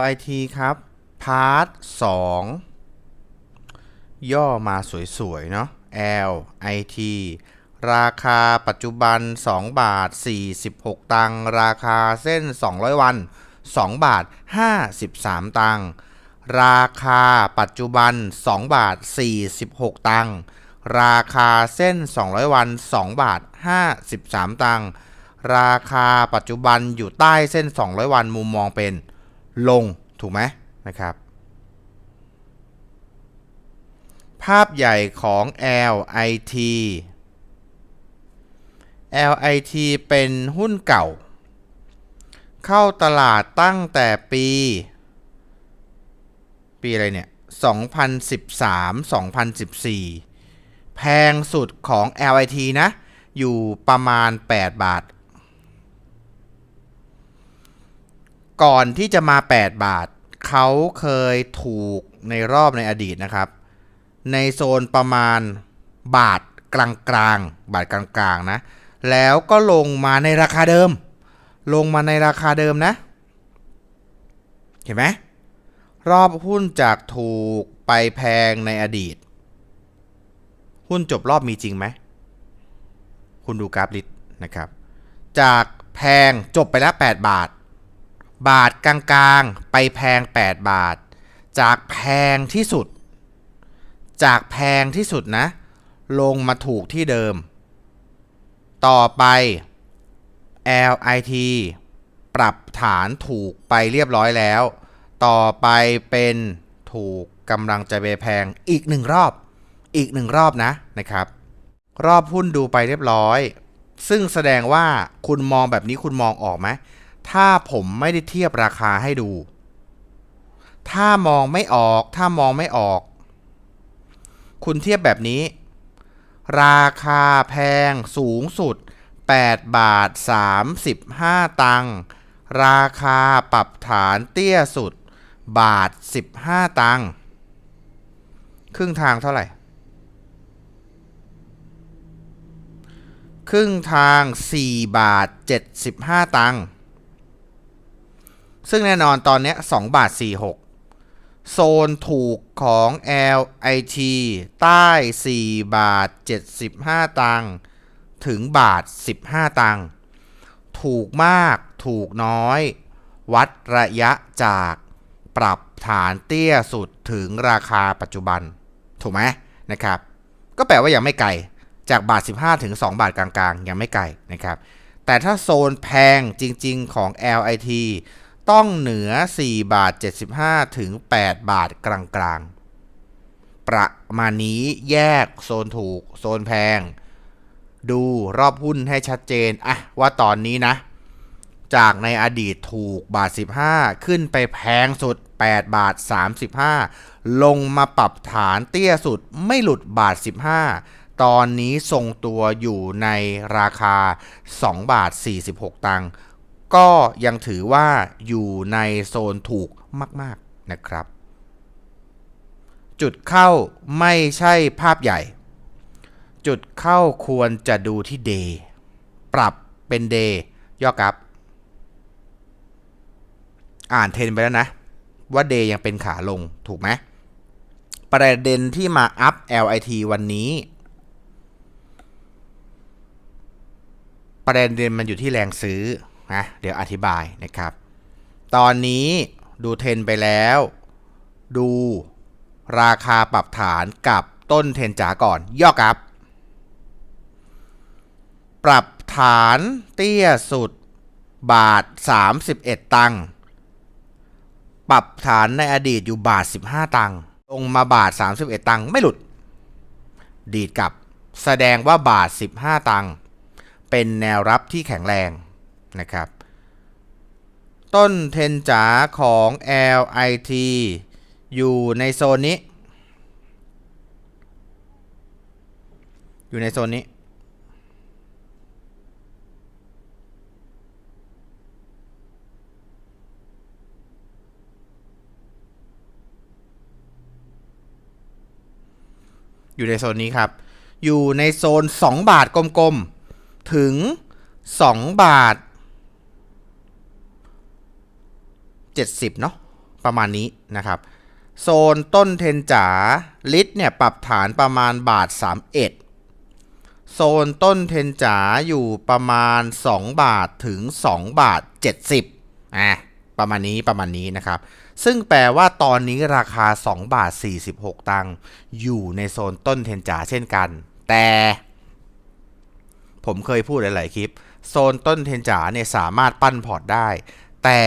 LIT ครับ พาร์ท2ย่อมาสวยๆ เนาะ LIT ราคาปัจจุบัน 2 บาท 46 ตังค์ราคาเส้น 200 วัน 2 บาท 53 ตังค์ราคาปัจจุบัน 2 บาท 46 ตังค์ราคาเส้น 200 วัน 2 บาท 53 ตังค์ราคาปัจจุบันอยู่ใต้เส้น 200 วันมุมมองเป็น ลงถูกไหมนะครับ ภาพใหญ่ของ LIT LIT เป็นหุ้นเก่า เข้าตลาดตั้งแต่ปี ปีอะไรเนี่ย 2013 2014 แพงสุดของ LIT นะ อยู่ประมาณ 8 บาท ก่อนที่จะมา 8 บาท เขาเคยถูกในรอบในอดีตนะครับ ในโซนประมาณบาทกลางๆ บาทกลางๆนะ แล้วก็ลงมาในราคาเดิม ลงมาในราคาเดิมนะ เห็นไหมรอบหุ้นจากถูกไปแพงในอดีต หุ้นจบรอบมีจริงไหม คุณดูกราฟลิตนะครับ จากแพงจบไปแล้ว 8 บาท บาทกลางๆ ไปแพง 8 บาท จากแพงที่สุด จากแพงที่สุดนะ ลงมาถูกที่เดิม ต่อไป LIT ปรับฐานถูกไปเรียบร้อยแล้ว ต่อไปเป็นถูกกำลังจะไปแพงอีกหนึ่งรอบ อีกหนึ่งรอบนะนะครับ รอบหุ้นดูไปเรียบร้อย ซึ่งแสดงว่าคุณมองแบบนี้คุณมองออกไหม ถ้าผมไม่ได้เทียบราคาให้ดู ถ้ามองไม่ออก ถ้ามองไม่ออก คุณเทียบแบบนี้ ราคาแพงสูงสุด 8 บาท 35 ตังค์ ราคาปรับฐานเตี้ยสุด บาท 15 ตังค์ ครึ่งทางเท่าไหร่ ครึ่งทาง 4 บาท 75 ตังค์ ซึ่งแน่นอนตอนนี้2บาท 46 โซนถูกของ LIT ใต้ 4 บาท 75 ตังค์ถึงบาท 15 ตังค์ถูกมากถูกน้อย วัดระยะจากปรับฐานเตี้ยสุดถึงราคาปัจจุบัน ถูกไหมนะครับ ก็แปลว่ายังไม่ไกล จากบาท 15 ถึง 2 บาทกลางๆ ยังไม่ไกลนะครับ แต่ถ้าโซนแพงจริงๆของ LIT ต้องเหนือ 4 บาท 75 ถึง 8 บาทกลางๆ ประมาณนี้แยกโซนถูก โซนแพง ดูรอบหุ้นให้ชัดเจนอะว่าตอนนี้นะ จากในอดีตถูกบาท 15 ขึ้นไปแพงสุด 8 บาท 35 ลงมาปรับฐานเตี้ยสุดไม่หลุดบาท 15 ตอนนี้ทรงตัวอยู่ในราคา 2 บาท 46 ตังค์ ก็ยังถือว่าอยู่ในโซนถูกมาก ๆนะครับ จุดเข้าไม่ใช่ภาพใหญ่ จุดเข้าควรจะดูที่ day ปรับเป็น day ย่อกราฟอ่านเทรนไปแล้วนะ ว่า day ยังเป็นขาลงถูกไหมประเด็นที่มาอัพ LIT วันนี้ ประเด็นมันอยู่ที่แรงซื้อ นะเดี๋ยวอธิบายนะครับ ตอนนี้ดูเทนไปแล้ว ดูราคาปรับฐานกับต้นเทนจ๋าก่อน ย่อกราฟปรับฐานเตี้ยสุดบาท 31 ตังค์ปรับฐานในอดีตอยู่บาท 15 ตังค์ลงมาบาท 31 ตังค์ไม่หลุด ดีดกลับ แสดงว่าบาท 15 ตังค์เป็นแนวรับที่แข็งแรง นะครับ ต้นเทนจ๋าของ LIT อยู่ในโซนนี้ อยู่ในโซนนี้อยู่ในโซนนี้ครับ อยู่ในโซน 2 บาทกลมๆ ถึง 2 บาท 70 เนาะประมาณนี้นะครับ โซนต้นเทนจ๋าลิตรเนี่ยปรับฐานประมาณบาท 31 โซนต้นเทนจ๋าอยู่ประมาณ 2 บาทถึง 2 บาท 70อะประมาณนี้ประมาณนี้นะครับ ซึ่งแปลว่าตอนนี้ราคา 2 บาท 46 ตังค์อยู่ในโซนต้นเทนจ๋าเช่นกัน แต่ผมเคยพูดหลาย ๆ คลิป โซนต้นเทนจ๋าเนี่ยสามารถปั้นพอร์ตได้ แต่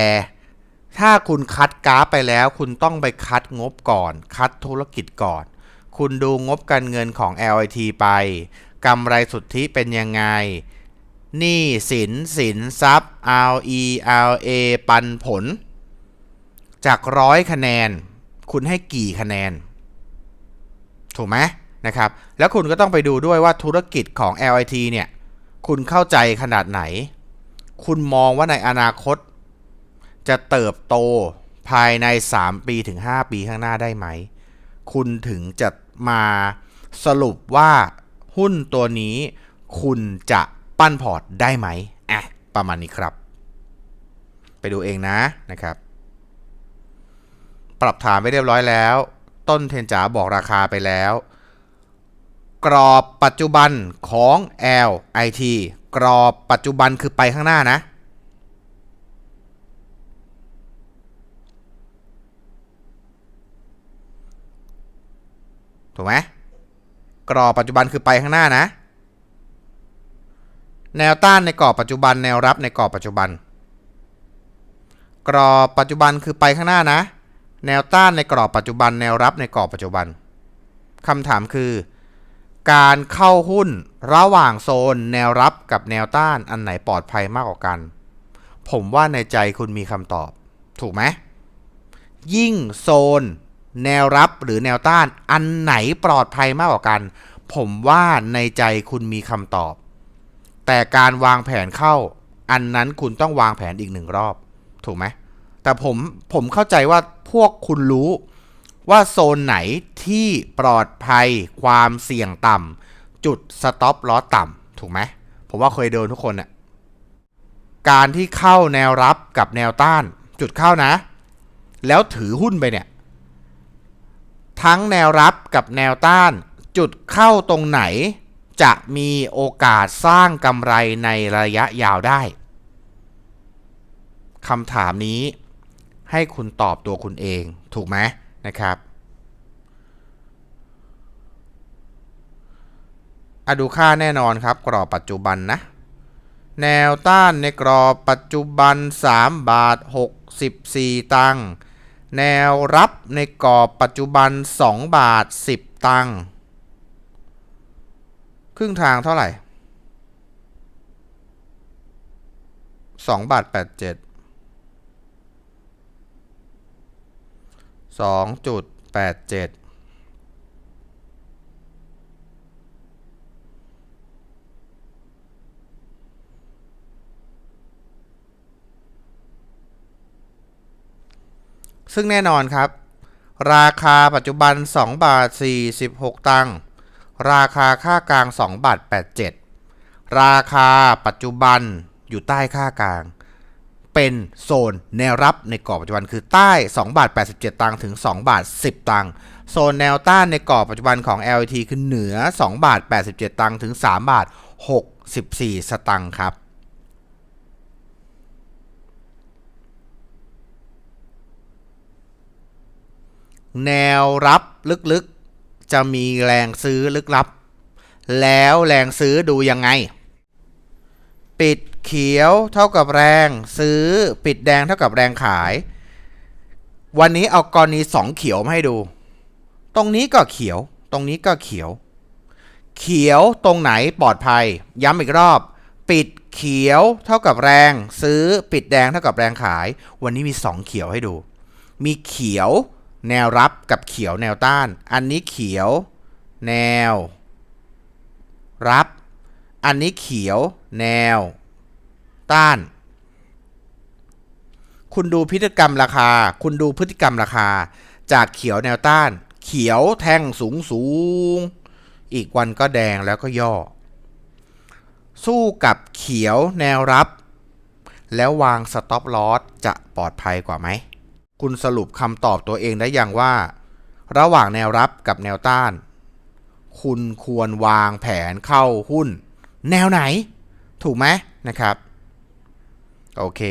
ถ้าคุณคัดกราฟไปแล้ว คุณต้องไปคัดงบก่อน คัดธุรกิจก่อน คุณดูงบการเงินของ LIT ไปกำไรสุทธิเป็นยังไงหนี้สินสินทรัพย์ RE RA ปันผล จากร้อยคะแนน คุณให้กี่คะแนน ถูกไหมนะครับ แล้วคุณก็ต้องไปดูด้วยว่าธุรกิจของ LIT เนี่ย คุณเข้าใจขนาดไหน คุณมองว่าในอนาคต จะเติบโตภายใน 3 ปีถึง 5 ปีข้างหน้าได้ไหม คุณถึงจะมาสรุปว่าหุ้นตัวนี้คุณจะปั้นพอร์ตได้ไหมอะประมาณนี้ครับ ไปดูเองนะนะครับ ปรับฐานไปเรียบร้อยแล้ว ต้นเทนจ๋าบอกราคาไปแล้ว กรอบปัจจุบันของ LIT กรอบปัจจุบันคือไปข้างหน้านะ ถูกไหมกรอบปัจจุบันคือไปข้างหน้านะ แนวต้านในกรอบปัจจุบัน แนวรับในกรอบปัจจุบัน กรอบปัจจุบันคือไปข้างหน้านะ แนวต้านในกรอบปัจจุบัน แนวรับในกรอบปัจจุบันคำถามคือ การเข้าหุ้นระหว่างโซน แนวรับกับแนวต้านอันไหนปลอดภัยมากกว่ากัน ผมว่าในใจคุณมีคำตอบ ถูกไหมยิ่งโซน แนวรับหรือแนวต้านอันไหนปลอดภัยมากกว่ากัน ผมว่าในใจคุณมีคำตอบ แต่การวางแผนเข้า อันนั้นคุณต้องวางแผนอีกหนึ่งรอบ ถูกไหมแต่ผมผมเข้าใจว่าพวกคุณรู้ว่าโซนไหนที่ปลอดภัยความเสี่ยงต่ำจุดสต็อปล้อต่ำถูกไหมผมว่าเคยโดนทุกคนน่ะการที่เข้าแนวรับกับแนวต้าน จุดเข้านะ แล้วถือหุ้นไปเนี่ย ทั้งแนวรับกับแนวต้าน จุดเข้าตรงไหน จะมีโอกาสสร้างกำไรในระยะยาวได้คำถามนี้ให้คุณตอบตัวคุณเองถูกไหมนะครับอะดูค่าแน่นอนครับ กรอบปัจจุบันนะ แนวต้านในกรอบปัจจุบัน 3 บาท 64 ตังค์ แนวรับในกรอบปัจจุบัน 2 บาท 10 ตังค์ครึ่งทางเท่าไหร่ 2 บาท 87 2.87 ซึ่งแน่นอนครับ ราคาปัจจุบัน 2 บาท 46 ตังค์ราคาค่ากลาง 2 บาท 87 ราคาปัจจุบันอยู่ใต้ค่ากลาง เป็นโซนแนวรับในกรอบปัจจุบันคือใต้ 2 บาท 87 ตังค์ถึง 2 บาท 10 ตังค์โซนแนวต้านในกรอบปัจจุบันของ LT คือเหนือ 2 บาท 87 ตังค์ถึง 3 บาท 64 สตังค์ครับ แนวรับลึกๆ จะมีแรงซื้อลึกลับ แล้วแรงซื้อดูยังไง ปิดเขียวเท่ากับแรงซื้อ ปิดแดงเท่ากับแรงขาย วันนี้เอากรณีสองเขียวมาให้ดู ตรงนี้ก็เขียว ตรงนี้ก็เขียว เขียวตรงไหนปลอดภัย ย้ำอีกรอบ ปิดเขียวเท่ากับแรง ซื้อ ปิดแดงเท่ากับแรงขาย วันนี้มีสองเขียวให้ดู มีเขียว แนวรับกับเขียวแนวต้าน อันนี้เขียว แนว รับ อันนี้เขียว แนว ต้าน คุณดูพฤติกรรมราคา คุณดูพฤติกรรมราคา จากเขียวแนวต้าน เขียวแท่งสูงสูง อีกวันก็แดงแล้วก็ย่อ สู้กับเขียวแนวรับ แล้ววางสต็อปลอสจะปลอดภัยกว่าไหม คุณสรุปคำตอบตัวเองได้อย่างว่า ระหว่างแนวรับกับแนวต้าน คุณควรวางแผนเข้าหุ้น แนวไหน ถูกไหมนะครับ โอเค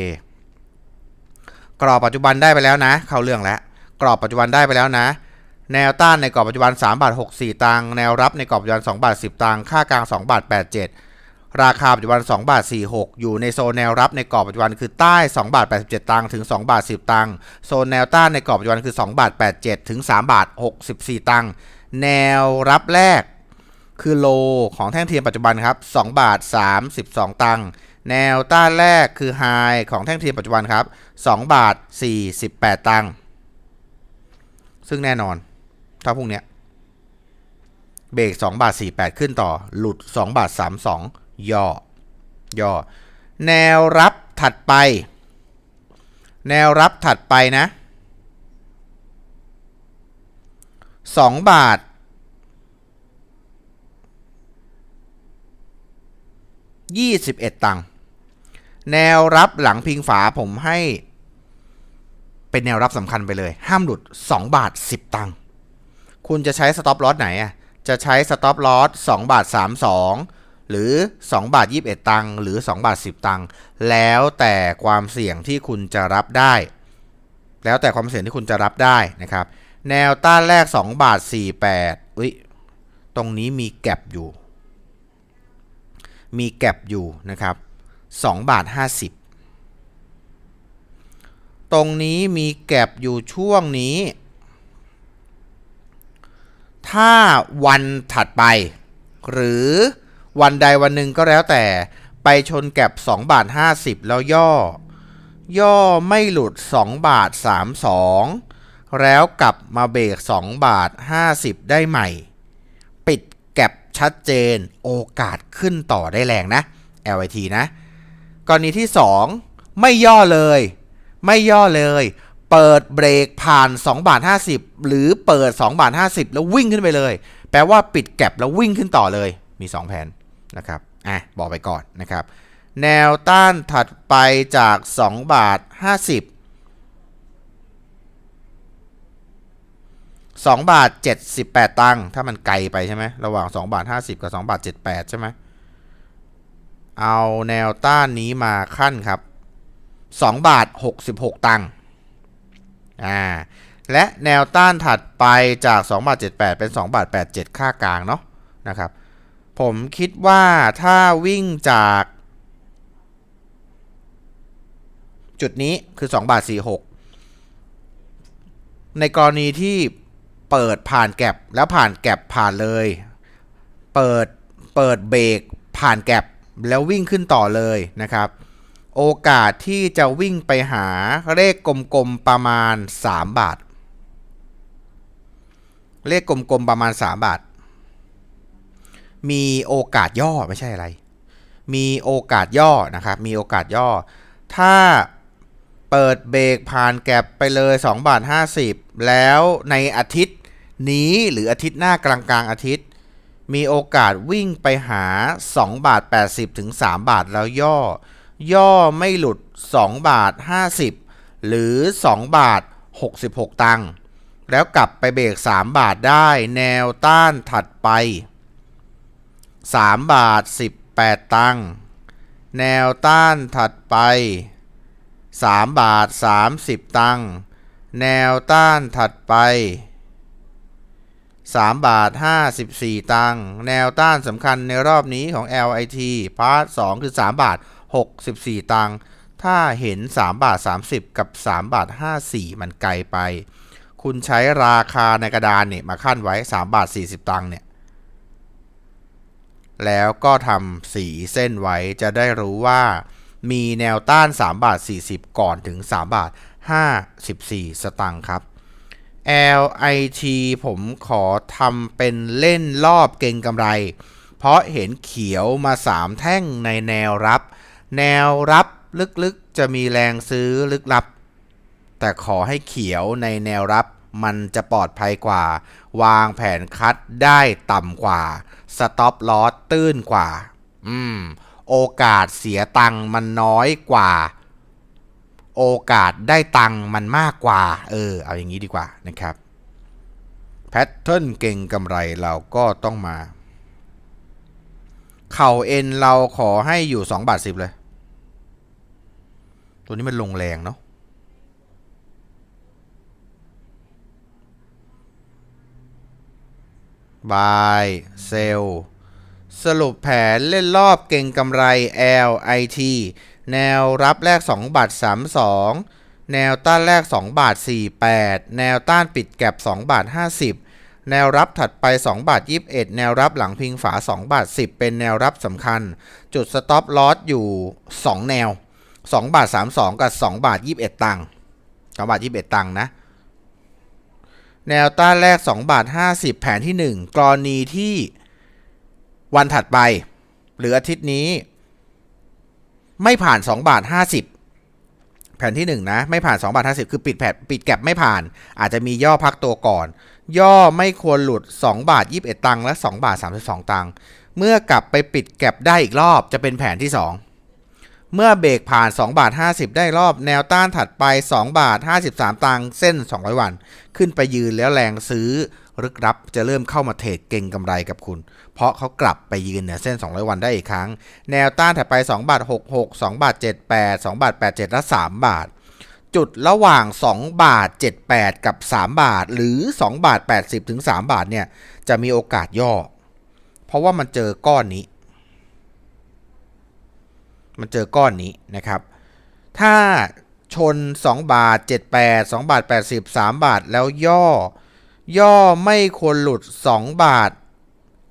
กรอบปัจจุบันได้ไปแล้วนะ เข้าเรื่องแล้ว กรอบปัจจุบันได้ไปแล้วนะ แนวต้านในกรอบปัจจุบัน3บาท64 ตังค์แนวรับในกรอบปัจจุบัน2บาท10 ตังค์ค่ากลาง2บาท87 ราคาปัจจุบัน 2 บาท 46 อยู่ในโซนแนวรับในกรอบปัจจุบันคือใต้ 2 บาท 87 ตังค์ถึง 2 บาท 10 ตังค์ โซนแนวต้านในกรอบปัจจุบันคือ 2 บาท 87 ถึง 3 บาท 64 ตังค์ แนวรับแรกคือโลของแท่งเทียมปัจจุบันครับ 2 บาท 32 ตังค์ แนวต้านแรกคือไฮของแท่งเทียมปัจจุบันครับ 2 บาท 48 ตังค์ ซึ่งแน่นอน ถ้าพรุ่งเนี้ยเบรก2บาท48 ขึ้นต่อ หลุด 2 บาท 32 ย่อย่อ แนวรับถัดไป แนวรับถัดไปนะ 2 บาท 21 ตังค์แนวรับหลังพิงฝาผมให้ เป็นแนวรับสำคัญไปเลย ห้ามหลุด 2 บาท 10 ตังค์คุณจะใช้สต็อปลอสไหนอะจะใช้สต็อปลอส2บาท 32 หรือ 2 บาท 21 ตังค์หรือ 2 บาท 10 ตังค์แล้วแต่ความเสี่ยงที่คุณจะรับได้ แล้วแต่ความเสี่ยงที่คุณจะรับได้นะครับ แนวต้านแรก 2 บาท 48อุ้ยตรงนี้มีแก็บอยู่ มีแก็บอยู่นะครับ2บาท 50 ตรงนี้มีแก็บอยู่ช่วงนี้ ถ้าวันถัดไป หรือ วันใดวันหนึ่งก็แล้วแต่ไปชนแก็บ2บาท50 แล้วย่อ ย่อไม่หลุด 2 บาท 32 แล้วกลับมาเบรก2บาท 50 ได้ใหม่ ปิดแก็บชัดเจนโอกาสขึ้นต่อได้แรงนะ LIT นะ กรณีที่ 2 ไม่ย่อเลย ไม่ย่อเลย เปิดเบรกผ่าน2บาท50 หรือเปิด2บาท50 แล้ววิ่งขึ้นไปเลย แปลว่าปิดแก็บแล้ววิ่งขึ้นต่อเลยมี 2 แผน นะครับอะบอกไปก่อนนะครับ แนวต้านถัดไปจาก 2 บาท 50 2 บาท 78 ตังค์ถ้ามันไกลไปใช่ไหมระหว่าง 2 บาท 50 กับ 2 บาท 78 ใช่ไหมเอาแนวต้านนี้มาขั้นครับ 2 บาท 66 ตังค์อ่าและแนวต้านถัดไปจาก 2 บาท 78 เป็น 2 บาท 87 ค่ากลางเนาะนะครับ ผมคิดว่าถ้าวิ่งจาก จุดนี้คือ 2 บาท 46 ในกรณีที่เปิดผ่านแก็บแล้วผ่านแก็บผ่านเลย เปิดเปิดเบรกผ่านแก็บแล้ววิ่งขึ้นต่อเลยนะครับ โอกาสที่จะวิ่งไปหาเลขกลมๆประมาณ 3 บาท เลขกลมๆประมาณ 3 บาท มีโอกาสย่อไม่ใช่อะไร มีโอกาสย่อนะครับ มีโอกาสย่อ ถ้าเปิดเบรกผ่านแก็บไปเลย2บาท50 แล้วในอาทิตย์นี้หรืออาทิตย์หน้ากลางกลางอาทิตย์ มีโอกาสวิ่งไปหา2บาท80ถึง3บาทแล้วย่อ ย่อไม่หลุด2บาท50 หรือ2บาท66 ตังค์แล้วกลับไปเบรก3บาทได้แนวต้านถัดไป 3 บาท 18 ตังค์แนวต้านถัดไป 3 บาท 30 ตังค์แนวต้านถัดไป 3 บาท 54 ตังค์แนวต้านสำคัญในรอบนี้ของ LIT พาร์ท2คือ 3 บาท 64 ตังค์ถ้าเห็น 3 บาท 30 กับ 3 บาท 54 มันไกลไป คุณใช้ราคาในกระดานเนี่ยมาขั้นไว้ 3 บาท 40 ตังค์เนี่ย แล้วก็ทำสีเส้นไว้จะได้รู้ว่ามีแนวต้าน 3 บาท 40 ก่อนถึง 3 บาท 54 สตังค์ครับ LIT ผมขอทำเป็นเล่นรอบเก่งกำไร เพราะเห็นเขียวมา 3 แท่งในแนวรับ แนวรับลึกๆ จะมีแรงซื้อลึกลับ แต่ขอให้เขียวในแนวรับ มันจะปลอดภัยกว่า วางแผนคัดได้ต่ำกว่า สต็อปลอสตื้นกว่า อืม โอกาสเสียตังค์มันน้อยกว่า โอกาสได้ตังค์มันมากกว่า เออ เอาอย่างนี้ดีกว่านะครับ แพทเทิร์นเก่งกำไรเราก็ต้องมา เข่าเอ็นเราขอให้อยู่2บาท10 เลย ตัวนี้มันลงแรงเนาะ บายเซลสรุปแผนเล่นรอบเก่งกำไร LIT แนวรับแรก 2 บาท 32 แนวต้านแรก 2 บาท 48 แนวต้านปิดแก็บ2 บาท 50 แนวรับถัดไป 2 บาท 21 แนวรับหลังพิงฝา 2 บาท 10 เป็นแนวรับสำคัญ จุดสต็อปลอสอยู่ 2 แนว 2 บาท 32 กับ 2 บาท 21 ตังค์2บาท 21 ตังค์นะ แนวต้านแรก 2 บาท 50 แผนที่ 1 กรณีที่วันถัดไป หรืออาทิตย์นี้ ไม่ผ่าน 2 บาท 50 แผนที่ 1 นะ ไม่ผ่าน 2 บาท 50 คือปิดแผนปิดแก็บไม่ผ่าน อาจจะมีย่อพักตัวก่อน ย่อไม่ควรหลุด 2 บาท 21 ตังค์และ 2 บาท 32 ตังค์เมื่อกลับไปปิดแก็บได้อีกรอบจะเป็นแผนที่ 2 เมื่อเบรกผ่าน 2 บาท 50 ได้รอบแนวต้านถัดไป 2 บาท 53 ตังค์เส้น 200 วัน ขึ้นไปยืนแล้วแรงซื้อรึกรับจะเริ่มเข้ามาเทรดเก่งกำไรกับคุณ เพราะเขากลับไปยืนเหนือเส้น 200 วันได้อีกครั้ง แนวต้านถัดไป 2 บาท 66 2 บาท 78 2 บาท 87 และ 3 บาท จุดระหว่าง 2 บาท 78 กับ 3 บาท หรือ 2 บาท 80 ถึง 3 บาทเนี่ยจะมีโอกาสย่อ เพราะว่ามันเจอก้อนนี้ มันเจอก้อนนี้นะครับ ถ้าชน 2 บาท 78 2 บาท 80 3 บาทแล้วย่อ ย่อไม่ควรหลุด 2 บาท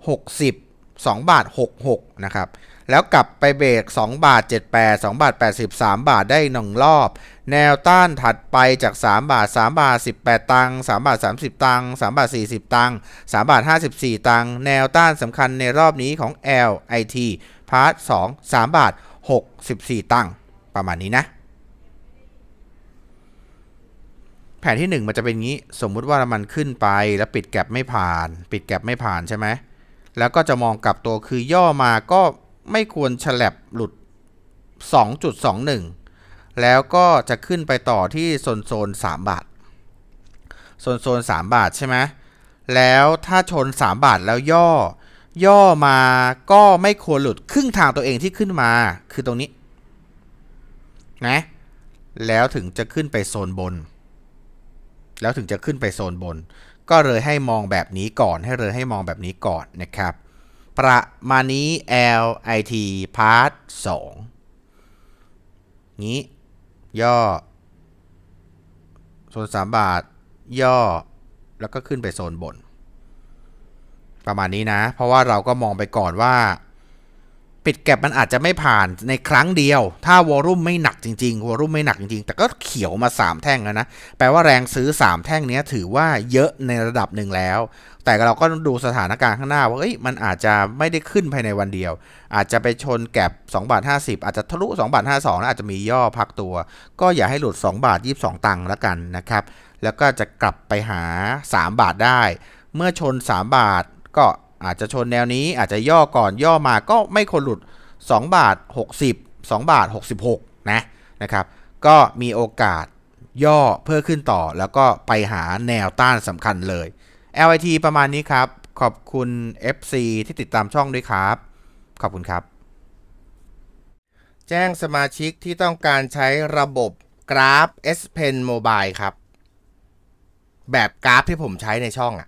60 2 บาท 66 นะครับ แล้วกลับไปเบรก2 บาท 78 2 บาท 80 3 บาทได้หนึ่งรอบ แนวต้านถัดไปจาก 3 บาท 3 บาท 18 ตังค์3บาท 30 ตังค์3บาท 40 ตังค์3บาท 54 ตังค์แนวต้านสำคัญในรอบนี้ของ LIT พาร์ท 2 3 บาท 64 ตังค์ประมาณนี้นะ แผนที่ 1 มันจะเป็นงี้ สมมุติว่ามันขึ้นไปแล้วปิดแก็บไม่ผ่าน ปิดแก็บไม่ผ่านใช่ไหมแล้วก็จะมองกลับตัวคือย่อมาก็ไม่ควรฉลับหลุด 2.21 แล้วก็จะขึ้นไปต่อที่โซนโซน3บาทโซนโซน3บาทใช่ไหมแล้วถ้าชน 3 บาทแล้วย่อ ย่อมาก็ไม่ควรหลุดครึ่งทางตัวเองที่ขึ้นมา คือตรงนี้นะแล้วถึงจะขึ้นไปโซนบน แล้วถึงจะขึ้นไปโซนบน ก็เลยให้มองแบบนี้ก่อนให้เลยให้มองแบบนี้ก่อนนะครับ ประมาณนี้ LIT Part 2นี้ ย่อโซน3บาท ย่อ แล้วก็ขึ้นไปโซนบน ประมาณนี้นะ เพราะว่าเราก็มองไปก่อนว่า ปิดแก็บมันอาจจะไม่ผ่านในครั้งเดียว ถ้าวอลุ่มไม่หนักจริงๆวอลุ่มไม่หนักจริงๆ แต่ก็เขียวมา 3 แท่งแล้วนะ แปลว่าแรงซื้อ 3 แท่งนี้ถือว่าเยอะในระดับหนึ่งแล้ว แต่เราก็ดูสถานการณ์ข้างหน้าว่าเอ้ยมันอาจจะไม่ได้ขึ้นภายในวันเดียว อาจจะไปชนแก็บ2บาท50 อาจจะทะลุ2บาท52แล้วอาจจะมีย่อพักตัว ก็อย่าให้หลุด2บาท22 ตังค์แล้วกันนะครับแล้วก็จะกลับไปหา 3 บาทได้ เมื่อชน 3 บาท ก็อาจจะชนแนวนี้อาจจะย่อก่อนย่อมาก็ไม่ควรหลุด 2 บาท 60 2 บาท 66 นะนะครับ ก็มีโอกาสย่อเพื่อขึ้นต่อแล้วก็ไปหาแนวต้านสำคัญเลย LIT ประมาณนี้ครับ ขอบคุณ FC ที่ติดตามช่องด้วยครับ ขอบคุณครับ แจ้งสมาชิกที่ต้องการใช้ระบบกราฟ S Pen Mobile ครับ แบบกราฟที่ผมใช้ในช่องอะ